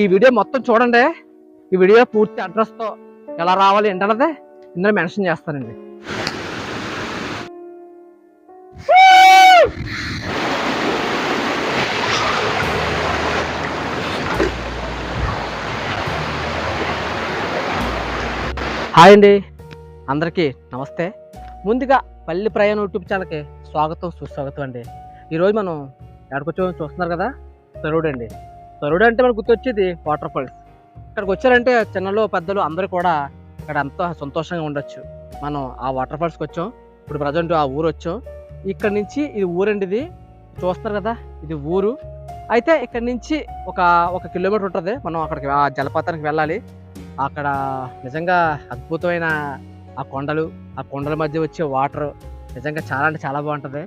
ఈ వీడియో మొత్తం చూడండి. ఈ వీడియో పూర్తి అడ్రస్తో ఎలా రావాలి ఏంటన్నదే ఇందులో మెన్షన్ చేస్తానండి. హాయ్ అండి. అందరికీ నమస్తే. ముందుగా పల్లి ప్రయాణ యూట్యూబ్ ఛానల్కి స్వాగతం సుస్వాగతం అండి. ఈరోజు మనం ఎక్కడికొచ్చో చూస్తున్నారు కదా? తరుడు అండి తరుడు అంటే మనకు గుర్తొచ్చేది వాటర్ ఫాల్స్ ఇక్కడికి వచ్చారంటే చిన్నలు పెద్దలు అందరూ కూడా ఇక్కడ ఎంతో సంతోషంగా ఉండొచ్చు. మనం ఆ వాటర్ ఫాల్స్కి వచ్చాం. ఇప్పుడు ప్రజెంట్ ఆ ఊరు వచ్చాం. ఇక్కడ నుంచి ఇది ఊరండి ఇది చూస్తారు కదా ఇది ఊరు. అయితే ఇక్కడ నుంచి ఒక ఒక కిలోమీటర్ ఉంటుంది. మనం అక్కడికి ఆ జలపాతానికి వెళ్ళాలి. అక్కడ నిజంగా అద్భుతమైన ఆ కొండలు ఆ కొండల మధ్య వచ్చే వాటర్ నిజంగా చాలా అంటే చాలా బాగుంటుంది.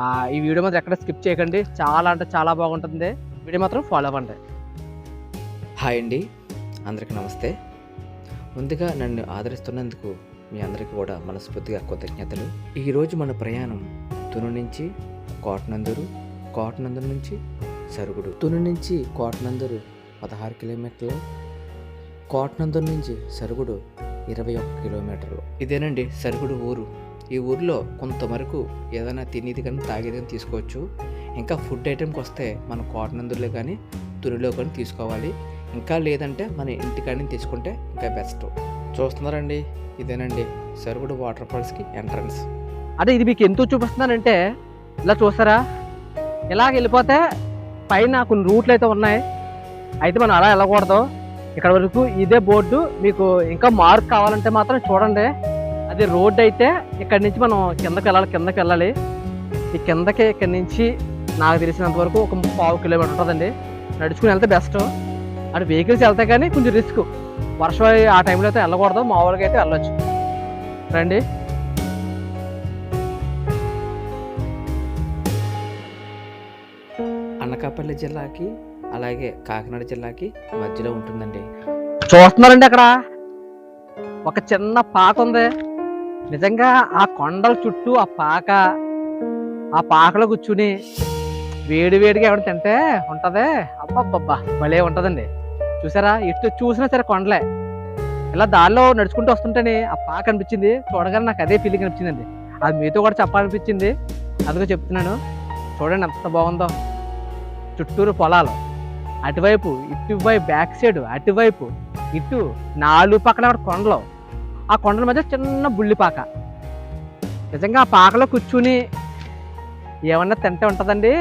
ఆ, ఈ వీడియో మాత్రం ఎక్కడ స్కిప్ చేయకండి. చాలా అంటే చాలా బాగుంటుంది. వీడియో మాత్రం ఫాలో అవ్వండి. హాయ్ అండి. అందరికీ నమస్తే. ముందుగా నన్ను ఆదరిస్తున్నందుకు మీ అందరికీ కూడా మనస్ఫూర్తిగా కృతజ్ఞతలు. ఈరోజు మన ప్రయాణం తును నుంచి కోటనందూరు కోటనందూరు నుంచి సరుగుడు. తును నుంచి కోటనందూరు పదహారు కిలోమీటర్లు కోటనందూరు నుంచి సరుగుడు ఇరవై ఒక్క కిలోమీటర్లు. ఇదేనండి సరుగుడు ఊరు. ఈ ఊరిలో కొంతవరకు ఏదైనా తినేది కానీ తాగేది కానీ తీసుకోవచ్చు. ఇంకా ఫుడ్ ఐటెంకి వస్తే మన కోటనందులో కానీ తునిలో కానీ తీసుకోవాలి. ఇంకా లేదంటే మన ఇంటికాడిని తీసుకుంటే ఇంకా బెస్ట్ చూస్తున్నారండి? ఇదేనండి సరుగుడు వాటర్ ఫాల్స్కి ఎంట్రన్స్. అదే ఇది మీకు ఎందుకు చూపిస్తున్నానంటే ఇలా చూస్తారా ఇలా వెళ్ళిపోతే పైన కొన్ని రూట్లు అయితే ఉన్నాయి. అయితే మనం అలా వెళ్ళకూడదు. ఇక్కడ వరకు ఇదే బోర్డు మీకు ఇంకా మార్క్ కావాలంటే మాత్రం చూడండి. అది రోడ్ అయితే ఇక్కడ నుంచి మనం కిందకి వెళ్ళాలి కిందకి వెళ్ళాలి. ఈ కిందకి ఇక్కడి నుంచి నాకు తెలిసినంత వరకు ఒక పావు కిలోమీటర్ ఉంటుందండి. నడుచుకుని వెళ్తే బెస్ట్ అటు వెహికల్స్ వెళ్తాయి కానీ కొంచెం రిస్క్ వర్షం ఆ టైంలో అయితే వెళ్ళకూడదు. మామూలుగా అయితే వెళ్ళొచ్చు. రండి. అనకాపల్లి జిల్లాకి అలాగే కాకినాడ జిల్లాకి మధ్యలో ఉంటుందండి. చూస్తున్నారండి అక్కడ? ఒక చిన్న పాక ఉంది. నిజంగా ఆ కొండల చుట్టూ ఆ పాక ఆ పాకలో కూర్చుని వేడి వేడిగా ఏమైనా తింటే ఉంటదే? అబ్బబ్బబ్బా భలే ఉంటదండి. చూసారా? ఇటు చూసినా సరే కొండలే. ఇలా దారిలో నడుచుకుంటూ వస్తుంటేనే ఆ పాక అనిపించింది. చూడగానే నాకు అదే ఫీలింగ్ అనిపించిందండి. అది మీతో కూడా చెప్పాలనిపించింది. అందుకే చెప్తున్నాను. చూడండి ఎంత బాగుందో. చుట్టూరు పొలాలు. అటువైపు ఇటువైపు బ్యాక్ సైడ్ అటువైపు ఇటు నాలుగు పక్కన కొండలు. ఆ కొండల మధ్య చిన్న బుల్లిపాక నిజంగా ఆ పాకలో కూర్చుని ఏమన్నా తింటే ఉంటుందండి?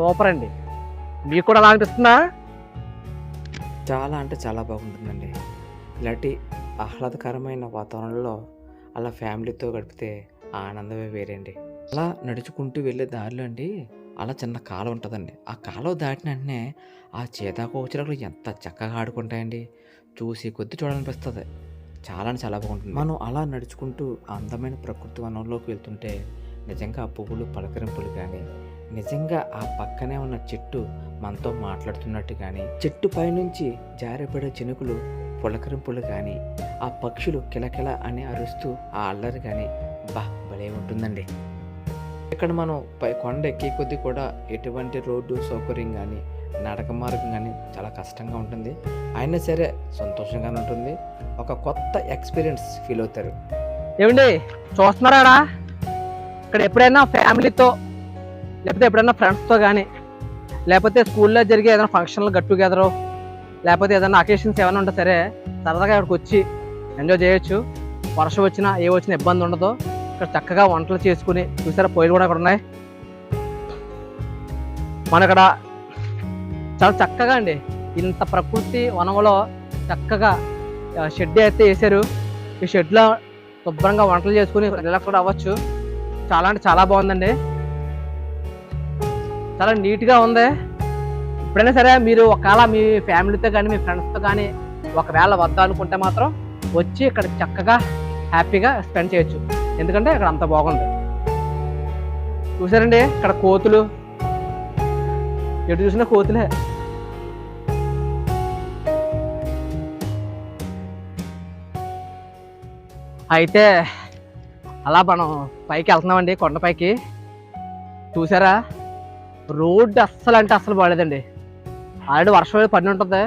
సూపర్ అండి. మీకు కూడా అలా అనిపిస్తుందా? చాలా అంటే చాలా బాగుంటుందండి. ఇలాంటి ఆహ్లాదకరమైన వాతావరణంలో అలా ఫ్యామిలీతో గడిపితే ఆనందమే వేరేండి. అలా నడుచుకుంటూ వెళ్ళే దారిలో అండి అలా చిన్న కాలం ఉంటుందండి. ఆ కాలువ దాటిన వెంటనే ఆ చేతాకోచరకులు ఎంత చక్కగా ఆడుకుంటాయండి. చూసి కొద్ది చూడాలనిపిస్తుంది. చాలా అంటే చాలా బాగుంటుంది. మనం అలా నడుచుకుంటూ అందమైన ప్రకృతి వనంలోకి వెళ్తుంటే నిజంగా ఆ పువ్వులు పలకరింపులు కానీ నిజంగా ఆ పక్కనే ఉన్న చెట్టు మనతో మాట్లాడుతున్నట్టు కానీ చెట్టు పైనుంచి జారిపడే చినుకులు పులకరింపులు కానీ ఆ పక్షులు కిలకిల అని అరుస్తూ ఆ అల్లరి కానీ బా భలే ఉంటుందండి. ఇక్కడ మనం పై కొండ ఎక్కే కొద్దీ కూడా ఎటువంటి రోడ్డు సౌకర్యం కానీ నడక మార్గం కానీ చాలా కష్టంగా ఉంటుంది. అయినా సరే సంతోషంగానే ఉంటుంది. ఒక కొత్త ఎక్స్పీరియన్స్ ఫీల్ అవుతారు. ఏమండి చూస్తున్నారా ఇక్కడ ఎప్పుడైనా ఫ్యామిలీతో లేకపోతే ఎప్పుడైనా ఫ్రెండ్స్తో కానీ లేకపోతే స్కూల్లో జరిగే ఏదైనా ఫంక్షన్లు గట్టు టుగెదరు లేకపోతే ఏదైనా అకేషన్స్ ఏమైనా ఉంటే సరే సరదాగా ఇక్కడికి వచ్చి ఎంజాయ్ చేయొచ్చు. వర్షం వచ్చినా ఏ వచ్చినా ఇబ్బంది ఉండదు. ఇక్కడ చక్కగా వంటలు చేసుకుని చూసారా పొయ్యిలు కూడా అక్కడ ఉన్నాయి. మన ఇక్కడ చాలా చక్కగా అండి. ఇంత ప్రకృతి వనంలో చక్కగా షెడ్ అయితే వేసారు ఈ షెడ్లో శుభ్రంగా వంటలు చేసుకుని రిలాక్స్ కూడా అవ్వచ్చు. చాలా అంటే చాలా బాగుందండి. చాలా నీట్గా ఉంది. ఎప్పుడైనా సరే మీరు ఒకవేళ మీ ఫ్యామిలీతో కానీ మీ ఫ్రెండ్స్తో కానీ ఒకవేళ వద్దాం అనుకుంటే మాత్రం వచ్చి ఇక్కడ చక్కగా హ్యాపీగా స్పెండ్ చేయొచ్చు. ఎందుకంటే ఇక్కడ అంత బాగుంది. చూసారండి ఇక్కడ కోతులు. ఎటు చూసినా కోతులే. అయితే అలా మనం పైకి వెళ్తున్నామండి కొండపైకి. చూసారా? రోడ్డు అస్సలు అంటే అస్సలు బాగాలేదండి ఆల్రెడీ వర్షం ఏదో పడి ఉంటుంది.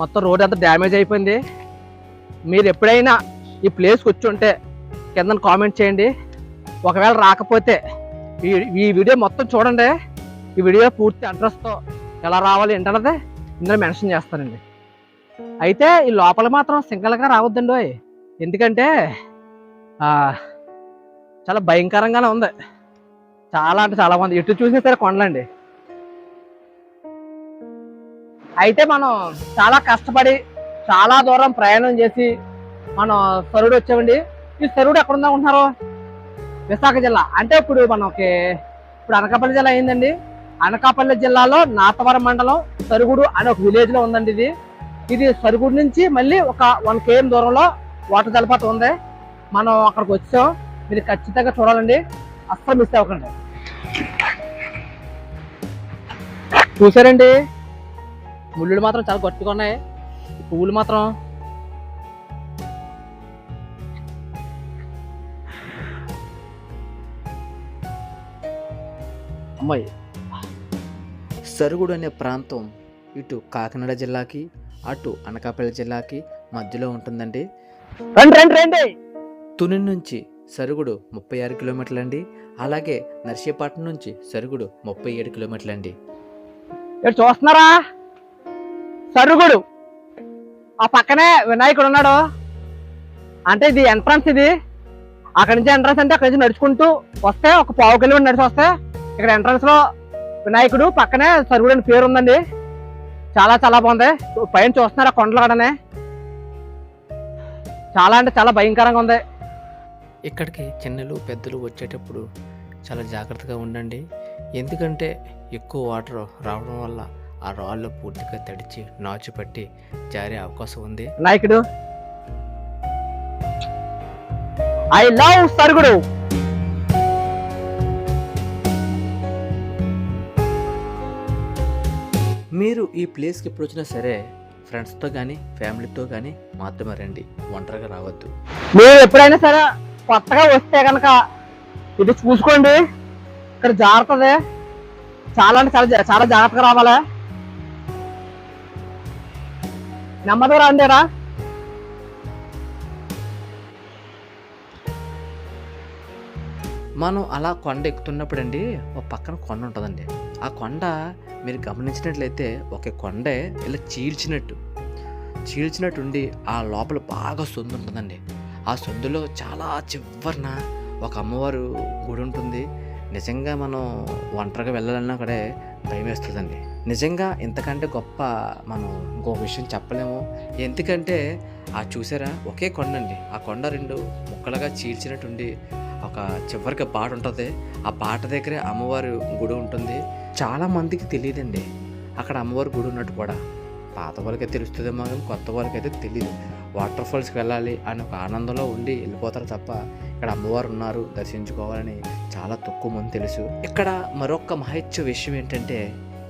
మొత్తం రోడ్ అంతా డ్యామేజ్ అయిపోయింది. మీరు ఎప్పుడైనా ఈ ప్లేస్కి వచ్చి ఉంటే కింద కామెంట్ చేయండి. ఒకవేళ రాకపోతే ఈ ఈ వీడియో మొత్తం చూడండి. ఈ వీడియో పూర్తి అడ్రస్తో ఎలా రావాలి ఏంటన్నది ఇందులో మెన్షన్ చేస్తానండి. అయితే ఈ లోపల మాత్రం సింగల్గా రావద్దండి ఎందుకంటే చాలా భయంకరంగానే ఉంది. చాలా అంటే చాలా మంది ఎటు చూసినా సరే కొండలండి. అయితే మనం చాలా కష్టపడి చాలా దూరం ప్రయాణం చేసి మనం సరుడు వచ్చామండి. ఈ సరుడు ఎక్కడ ఉందా ఉంటున్నారు విశాఖ జిల్లా. అంటే ఇప్పుడు మనకి ఇప్పుడు అనకాపల్లి జిల్లా అయిందండి. అనకాపల్లి జిల్లాలో నాతవరం మండలం సరుగుడు అనే ఒక విలేజ్లో ఉందండి ఇది. ఇది సరుగుడు నుంచి మళ్ళీ ఒక వన్ కేఎం దూరంలో వాటర్ జలపాతం ఉంది. మనం అక్కడికి వచ్చాం. మీరు ఖచ్చితంగా చూడాలండి. అస్సలు మిస్ అవ్వకండి. చూసారండి ముళ్ళు మాత్రం చాలా గట్టిగా ఉన్నాయి. పువ్వులు మాత్రం. అమ్మాయి. సరుగుడు అనే ప్రాంతం ఇటు కాకినాడ జిల్లాకి అటు అనకాపల్లి జిల్లాకి మధ్యలో ఉంటుందండి. రండి రండి రండి. తుని నుంచి సరుగుడు ముప్పై ఆరు కిలోమీటర్లు అండి అలాగే నర్సీపట్నం నుంచి సరుగుడు ముప్పై ఏడు కిలోమీటర్లండి. ఇక్కడ చూస్తున్నారా? సరుగుడు. ఆ పక్కనే వినాయకుడు ఉన్నాడు. అంటే ఇది ఎంట్రన్స్ ఇది. అక్కడి నుంచి ఎంట్రన్స్ అంటే అక్కడి నుంచి నడుచుకుంటూ వస్తే ఒక పావు కిలోమీటర్ నడిచి వస్తే ఇక్కడ ఎంట్రన్స్లో వినాయకుడు పక్కనే సరుగుడు అని పేరు ఉందండి. చాలా చాలా బాగుంది. పైన చూస్తున్నారా కొండలు కడనే? చాలా అంటే చాలా భయంకరంగా ఉంది. ఇక్కడికి చిన్నలు పెద్దలు వచ్చేటప్పుడు చాలా జాగ్రత్తగా ఉండండి. ఎందుకంటే ఎక్కువ వాటర్ రావడం వల్ల ఆ రాళ్ళు పూర్తిగా తడిచి నాచు పట్టి జారే అవకాశం ఉంది. వినాయకుడు ఐ లవ్ సరుగుడు. మీరు ఈ ప్లేస్కి ఎప్పుడు వచ్చినా సరే ఫ్రెండ్స్తో కానీ ఫ్యామిలీతో కానీ మాత్రమే రండి. ఒంటరిగా రావద్దు. మీరు ఎప్పుడైనా సరే కొత్తగా వస్తే కనుక ఇది చూసుకోండి. ఇక్కడ జాగ్రత్తది చాలా అంటే చాలా చాలా జాగ్రత్తగా రావాలి. నెమ్మదిగా రండిరా. మనం అలా కొండ ఎక్కుతున్నప్పుడు అండి ఒక పక్కన కొండ ఉంటుందండి. ఆ కొండ మీరు గమనించినట్లయితే ఒక కొండే ఇలా చీల్చినట్టు. చీల్చినట్టు ఉండి ఆ లోపల బాగా సొందు ఉంటుందండి ఆ సొందులో చాలా చివరిన ఒక అమ్మవారు గుడి ఉంటుంది. నిజంగా మనం ఒంటరిగా వెళ్ళాలన్నా కూడా భయం వేస్తుందండి. నిజంగా ఇంతకంటే గొప్ప మనం ఇంకో విషయం చెప్పలేము. ఎందుకంటే ఆ చూసారా? ఒకే కొండ అండి ఆ కొండ రెండు ముక్కలుగా చీల్చినట్టుండి ఒక చివరికి బాట ఉంటుంది. ఆ బాట దగ్గరే అమ్మవారి గుడి ఉంటుంది. చాలా మందికి తెలియదండి. అక్కడ అమ్మవారి గుడి ఉన్నట్టు కూడా. పాత వాళ్ళకైతే తెలుస్తుందేమో కానీ కొత్త వాళ్ళకైతే తెలియదు వాటర్ ఫాల్స్కి వెళ్ళాలి అని ఒక ఆనందంలో ఉండి వెళ్ళిపోతారు తప్ప ఇక్కడ అమ్మవారు ఉన్నారు దర్శించుకోవాలని చాలా తక్కువ మంది తెలుసు. ఇక్కడ మరొక మహత్య విషయం ఏంటంటే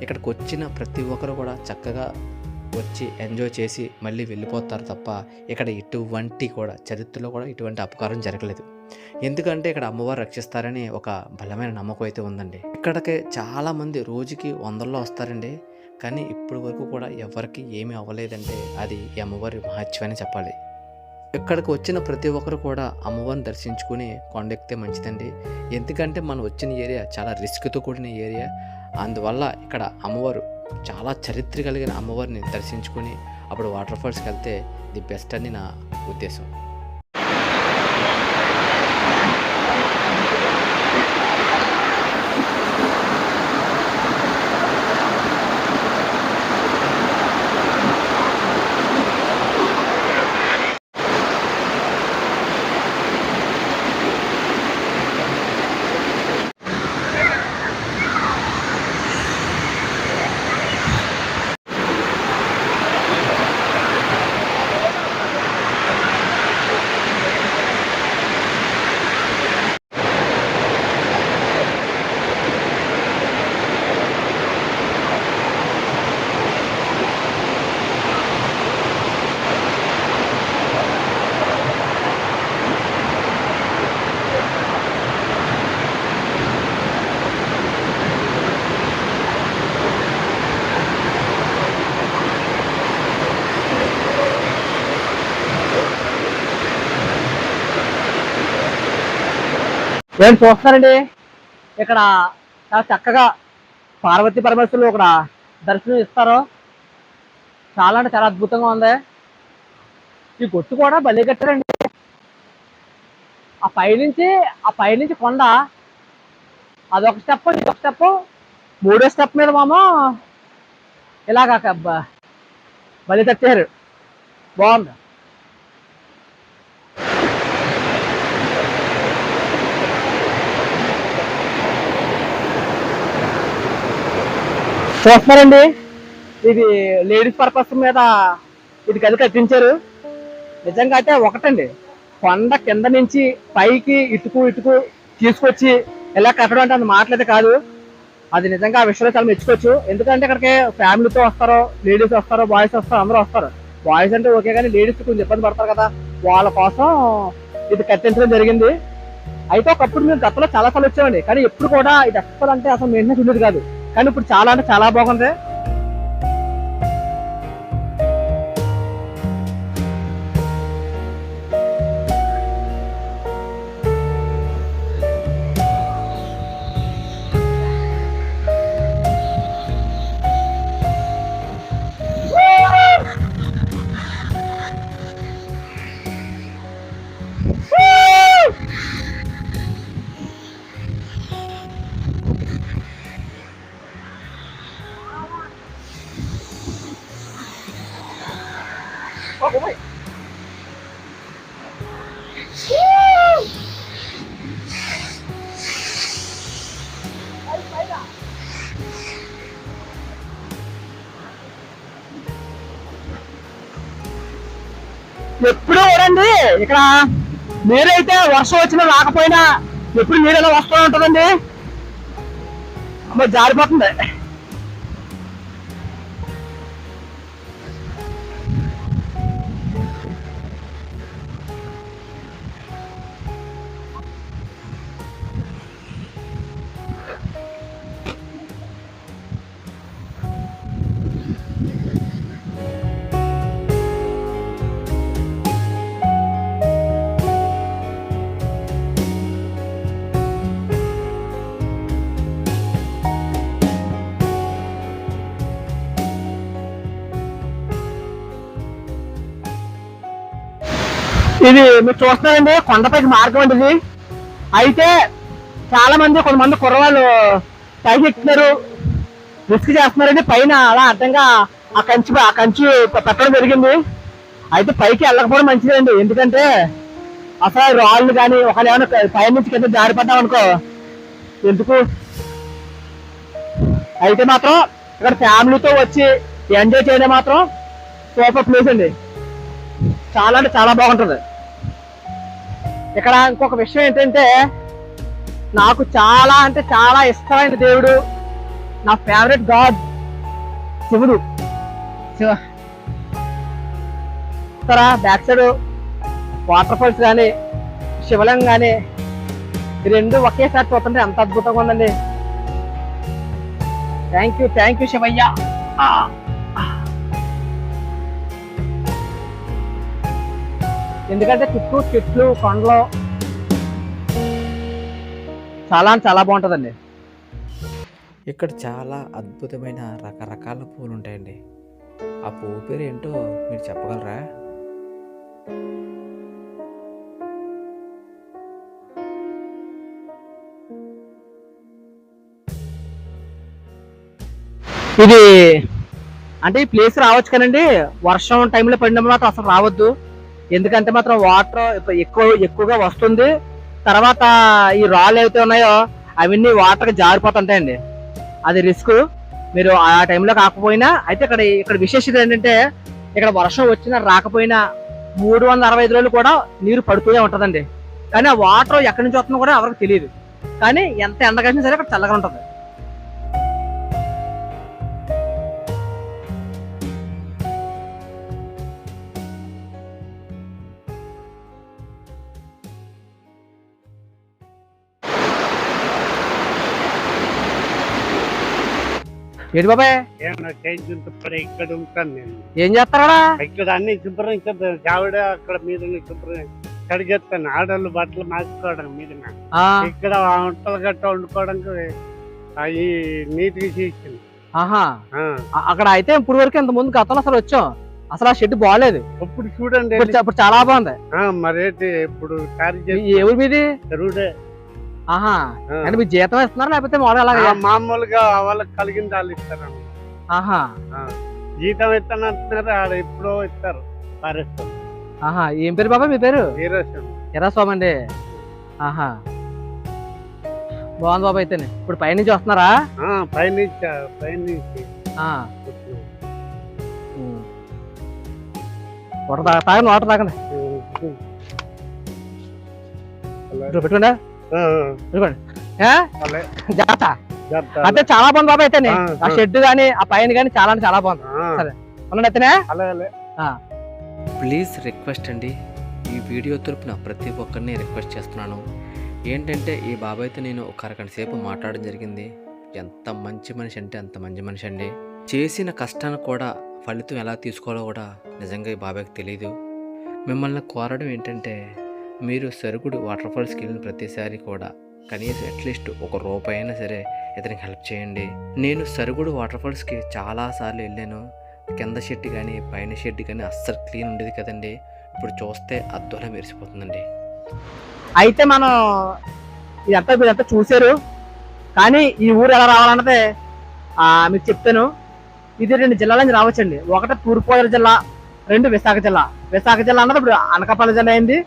ఇక్కడికి వచ్చిన ప్రతి ఒక్కరు కూడా చక్కగా వచ్చి ఎంజాయ్ చేసి మళ్ళీ వెళ్ళిపోతారు తప్ప ఇక్కడ ఇటువంటి కూడా చరిత్రలో కూడా ఇటువంటి అపకారం జరగలేదు. ఎందుకంటే ఇక్కడ అమ్మవారు రక్షిస్తారని ఒక బలమైన నమ్మకం అయితే ఉందండి. ఇక్కడికి చాలామంది రోజుకి వందల్లో వస్తారండి. కానీ ఇప్పటి వరకు కూడా ఎవరికి ఏమీ అవ్వలేదంటే అది ఈ అమ్మవారి మహత్యమని అని చెప్పాలి. ఇక్కడికి వచ్చిన ప్రతి ఒక్కరు కూడా అమ్మవారిని దర్శించుకుని కొండెక్కితే మంచిదండి. ఎందుకంటే మనం వచ్చిన ఏరియా చాలా రిస్క్తో కూడిన ఏరియా. అందువల్ల ఇక్కడ అమ్మవారు చాలా చరిత్ర కలిగిన అమ్మవారిని దర్శించుకుని అప్పుడు వాటర్ ఫాల్స్కి వెళ్తే ది బెస్ట్ అని నా ఉద్దేశం. ఏం చూస్తున్నారండి? ఇక్కడ చాలా చక్కగా పార్వతీ పరమేశ్వరులు ఇక్కడ దర్శనం ఇస్తారు. చాలా అంటే చాలా అద్భుతంగా ఉంది. ఈ గొట్టు కూడా బలి కట్టారండి. ఆ పైనుంచి ఆ పైనుంచి కొండ అదొక స్టెప్ ఇదొక స్టెప్ మూడో స్టెప్ మీద మామ ఇలాగా బలి కట్టారు బాగుంది. చూస్తున్నారండి. ఇది లేడీస్ పర్పస్ మీద ఇది గది కట్టించారు. నిజంగా అయితే ఒకటండి. కొండ కింద నుంచి పైకి ఇటుకు ఇటుకు తీసుకొచ్చి ఇలా కట్టడం అంటే అది మాటలైతే కాదు. అది నిజంగా ఆ విషయంలో చాలా మెచ్చుకోవచ్చు. ఎందుకంటే ఇక్కడికి ఫ్యామిలీతో వస్తారు లేడీస్ వస్తారు బాయ్స్ వస్తారు అందరూ వస్తారు. బాయ్స్ అంటే ఓకే కానీ లేడీస్ కొంచెం ఇబ్బంది పడతారు కదా. వాళ్ళ కోసం ఇది కట్టించడం జరిగింది. అయితే ఒకప్పుడు మేము గతంలో చాలా సార్లు వచ్చామండి. కానీ ఎప్పుడు కూడా ఇది అస్సలు అంటే అసలు మెయింటెనెన్స్ ఉండేది కాదు. కానీ ఇప్పుడు చాలా అంటే చాలా బాగుంది. ఎప్పుడు రండి ఇక్కడ మీరైతే వర్షం వచ్చినా రాకపోయినా ఎప్పుడు మీరు ఎలా వస్తూ ఉంటుందండి? అమ్మ జారిపోతుంది. ఇది మీరు చూస్తున్నారండి కొండపైకి మార్గం అండి ఇది. అయితే చాలా మంది కొంతమంది కుర్రవాళ్ళు పైకి ఎక్కుతున్నారు రిస్క్ చేస్తున్నారండి. పైన అలా అర్థంగా ఆ కంచి ఆ కంచి పెట్టడం జరిగింది. అయితే పైకి వెళ్ళకపోవడం మంచిదండి ఎందుకంటే అసలు రాళ్ళు కానీ ఒకళ్ళు ఏమైనా పైన నుంచి కింద జారిపడ్డాం అనుకో ఎందుకు? అయితే మాత్రం ఇక్కడ ఫ్యామిలీతో వచ్చి ఎంజాయ్ చేయడం మాత్రం సూపర్ ప్లేస్ అండి. చాలా అంటే చాలా బాగుంటుంది. ఇక్కడ ఇంకొక విషయం ఏంటంటే నాకు చాలా అంటే చాలా ఇష్టమైన దేవుడు నా ఫేవరెట్ గాడ్ శివుడు. Shiva. Back side water falls కానీ శివలింగం కానీ రెండు ఒకేసారి చూస్తుంటే ఎంత అద్భుతంగా ఉందండి. Thank you thank you Shivayya. ఎందుకంటే చుట్టూ చెట్లు కొండలు. చాలా అంటే చాలా బాగుంటుందండి. ఇక్కడ చాలా అద్భుతమైన రకరకాల పూలు ఉంటాయండి. ఆ పువ్వు పేరు ఏంటో మీరు చెప్పగలరా? ఇది అంటే ఈ ప్లేస్ రావచ్చు కానండి వర్షం టైంలో పడినప్పుడు మాత్రం అసలు రావద్దు. ఎందుకంటే మాత్రం వాటర్ ఎక్కువ ఎక్కువగా వస్తుంది. తర్వాత ఈ రాళ్ళు ఏవైతే ఉన్నాయో అవన్నీ వాటర్ జారిపోతుంటాయండి. అది రిస్క్. మీరు ఆ టైంలో కాకపోయినా అయితే ఇక్కడ ఇక్కడ విశేషత ఏంటంటే ఇక్కడ వర్షం వచ్చినా రాకపోయినా మూడు వందల అరవై ఐదు రోజులు కూడా నీరు పడుతూనే ఉంటుందండి. కానీ ఆ వాటర్ ఎక్కడి నుంచి వస్తుందో కూడా ఎవరికి తెలియదు. కానీ ఎంత ఎండగా సరే అక్కడ చల్లగా ఉంటుంది. ఏంటి బాబాయ్? ఇక్కడ ఉంటాను నేను. ఏం చేస్తారా ఇక్కడ అన్ని శుభ్రం ఇక్కడ అక్కడ మీద శుభ్రం కడిగేస్తాను. ఆడవాళ్ళు బట్టలు మార్చుకోవడం మీద ఆ, ఇక్కడ వంటలు గట్ట వండుకోవడానికి అవి నీట్గా చేసింది. అక్కడ అయితే ఇప్పుడు వరకు ఇంత ముందు గతంలో అసలు వచ్చాం. అసలు ఆ షెడ్ బాగాలేదు ఇప్పుడు చూడండి ఇప్పుడు చాలా బాగుంది. ఆ, మరేంటి ఇప్పుడు ఈ ఎవరి మీది? ఆహా. అంటే మీ జీతం ఇస్తున్నారా లేకపోతే మామూలుగా ఆ, అలాగా మామూలుగా వాళ్ళకి కలిగింది వాళ్ళు ఇస్తారన్న ఆహా. జీతం ఇస్తాను అంటున్నారు ఆడ ఎప్పుడో ఇస్తారు పారేస్తారు. ఆహా. ఏం పేరు బాబా మీ పేరు? వీరేశం ఎరా స్వామి అండి. ఆహా. బాగుంది బాబా అయితేనే. ఇప్పుడు పైనుంచి వస్తున్నారా? పైనుంచి పైనుంచి. వాటర్ తాగ తాగండి వాటర్ తాగండి. పెట్టుకోండి. జాగ్రత్త. అంటే చాలా బాగుంది బాబా అయితేనే ఆ. షెడ్ గానీ ఆ పైన గానీ చాలా అంటే చాలా బాగుంది. సరే. అయితేనే అలాగే. ప్లీజ్ రిక్వెస్ట్ అండి. ఈ వీడియో తరపున ప్రతి ఒక్కరిని రిక్వెస్ట్ చేస్తున్నాను. ఏంటంటే ఈ బాబాయ్తో నేను ఒక అరగంట సేపు మాట్లాడడం జరిగింది. ఎంత మంచి మనిషి అంటే అంత మంచి మనిషి అండి. చేసిన కష్టాన్ని కూడా ఫలితం ఎలా తీసుకోవాలో కూడా నిజంగా ఈ బాబాయ్కి తెలియదు మిమ్మల్ని కోరడం ఏంటంటే మీరు సరుగుడు వాటర్ఫాల్స్కి వెళ్ళిన ప్రతిసారి కూడా కనీసం అట్లీస్ట్ ఒక రూపాయి అయినా సరే ఇతనికి హెల్ప్ చేయండి. నేను సరుగుడు వాటర్ఫాల్స్కి చాలాసార్లు వెళ్ళాను. కింద షెడ్ కానీ పైన షెడ్ కానీ అస్సలు క్లీన్ ఉండేది కదండి. ఇప్పుడు చూస్తే అద్దంలా మెరిసిపోతుందండి. అయితే మనం ఇదంతా మీరంతా చూశారు? కానీ ఈ ఊరు ఎలా రావాలన్నదే మీకు చెప్తాను. ఇది రెండు జిల్లాల నుంచి రావచ్చండి. ఒకటి తూర్పుగోదావరి జిల్లా రెండు విశాఖ జిల్లా. విశాఖ జిల్లా అన్నది ఇప్పుడు అనకాపల్లి జిల్లా అయింది.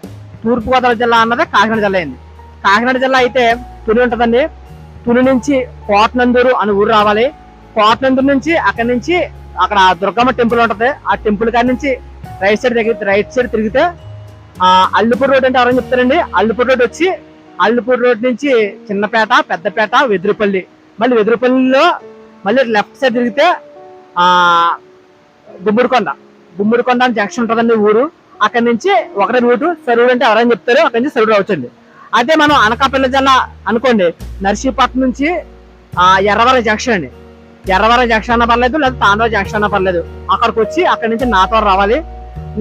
తూర్పుగోదావరి జిల్లా అన్నది కాకినాడ జిల్లా అయింది. కాకినాడ జిల్లా అయితే తుని ఉంటుందండి. తుని నుంచి కోటనందూరు అని ఊరు రావాలి. కోటనందూరు నుంచి అక్కడి నుంచి అక్కడ దుర్గమ్మ టెంపుల్ ఉంటుంది. ఆ టెంపుల్ కాడి నుంచి రైట్ సైడ్ తిరిగితే రైట్ సైడ్ తిరిగితే అల్లిపూర్ రోడ్ అంటే ఎవరైనా చెప్తారండి? అల్లిపూర్ రోడ్ వచ్చి అల్లిపూర్ రోడ్ నుంచి చిన్నపేట పెద్దపేట వెదురుపల్లి. మళ్ళీ వెదురుపల్లిలో మళ్ళీ లెఫ్ట్ సైడ్ తిరిగితే గుమ్మడికొండ. గుమ్మడికొండ అని జంక్షన్ ఉంటుందండి ఊరు. అక్కడి నుంచి ఒకటే రూటు సరువుడు అంటే ఎవరైనా చెప్తారు అక్కడి నుంచి సరువుడు రావచ్చండి. అదే మనం అనకాపల్లి జిల్లా అనుకోండి నర్సీపట్నం నుంచి ఆ ఎర్రవరం జంక్షన్ అండి. ఎర్రవరం జంక్షన్ అన్న పర్లేదు లేదా తాండవ జంక్షన్ అన్న పర్లేదు. అక్కడికి వచ్చి అక్కడి నుంచి నాతోర రావాలి.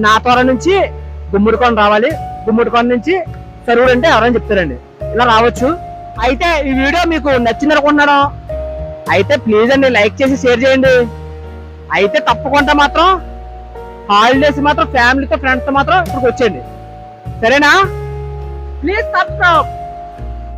నాతోర నుంచి గుమ్మడికొండ రావాలి. గుమ్మడికొండ నుంచి సరువుడు అంటే ఎవరైనా చెప్తారండి. ఇలా రావచ్చు. అయితే ఈ వీడియో మీకు నచ్చింది అనుకుంటున్నాను. అయితే ప్లీజ్ అండి లైక్ చేసి షేర్ చేయండి. అయితే తప్పకుండా మాత్రం హాలిడేస్ మాత్రం ఫ్యామిలీతో ఫ్రెండ్స్తో మాత్రం ఇక్కడికి వచ్చేయండి. సరేనా? Please subscribe.